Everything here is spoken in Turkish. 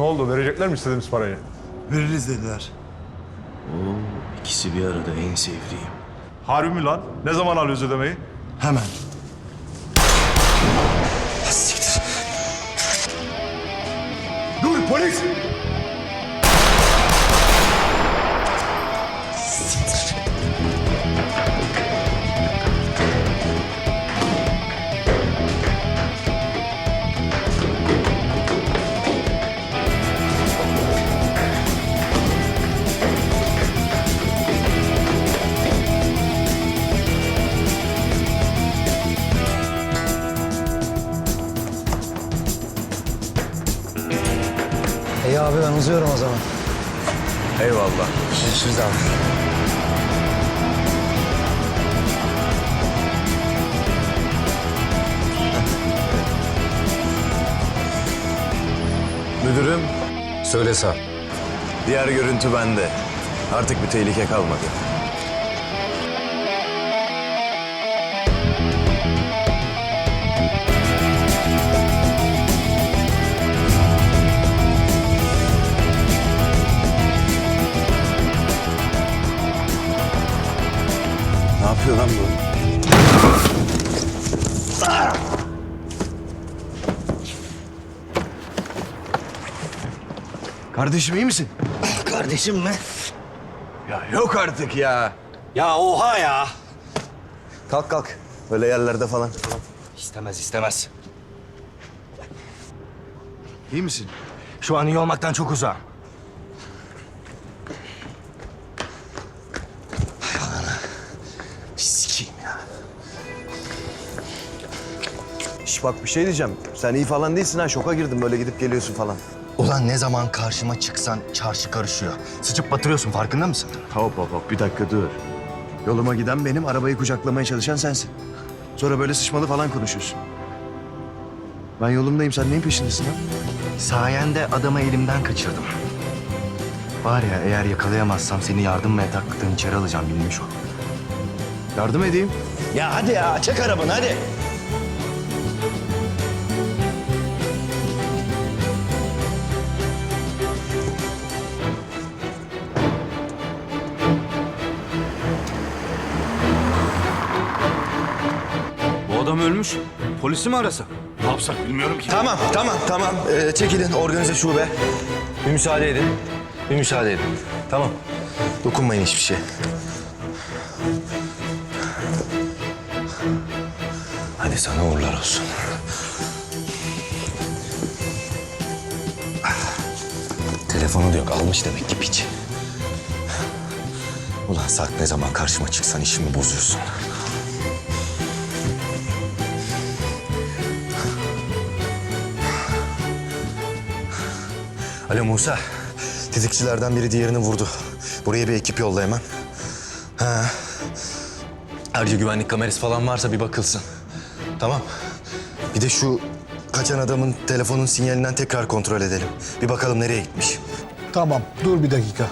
oldu? Verecekler mi istediğimiz parayı? Veririz dediler. İkisi bir arada en sevdiğim. Harbi mi lan? Ne zaman alıyoruz ödemeyi? Hemen. Dur polis! İyi abi ben uzuyorum o zaman. Eyvallah. Görüşürüz abi. Müdürüm, Söyle sağ. diğer görüntü bende. Artık bir tehlike kalmadı. Yapıyor lan bu? Kardeşim iyi misin? Kardeşim mi? Ya yok artık ya. Ya oha ya. Kalk kalk. Böyle yerlerde falan. İstemez istemez. İyi misin? Şu an iyi olmaktan çok uzağım. Şş bak bir şey diyeceğim. Sen iyi falan değilsin ha. Şoka girdim böyle gidip geliyorsun falan. Ulan ne zaman karşıma çıksan çarşı karışıyor. Sıçıp batırıyorsun farkında mısın? Hop hop hop bir dakika dur. Yoluma giden benim, arabayı kucaklamaya çalışan sensin. Sonra böyle sıçmalı falan konuşuyorsun. Ben yolumdayım, sen neyin peşindesin ha? Sayende adamı elimden kaçırdım. Var ya eğer yakalayamazsam seni yardım ve yataklıktan içeri alacağım bilmiş ol. Yardım edeyim. Ya hadi ya çek arabanı hadi. Adam ölmüş. Polisi mi arasak? Ne yapsak bilmiyorum ki. Tamam tamam tamam Ee, çekilin organize şube. Bir müsaade edin. Bir müsaade edin. Tamam. Dokunmayın hiçbir şey. Hadi sana uğurlar olsun. Telefonu da yok almış demek ki piç. Ulan Sarp ne zaman karşıma çıksan işimi bozuyorsun. Alo Musa. Tetikçilerden biri diğerini vurdu. Buraya bir ekip yolla hemen. Ha. Ayrıca güvenlik kamerası falan varsa bir bakılsın. Tamam. Bir de şu kaçan adamın telefonun sinyalinden tekrar kontrol edelim. Bir bakalım nereye gitmiş. Tamam dur bir dakika.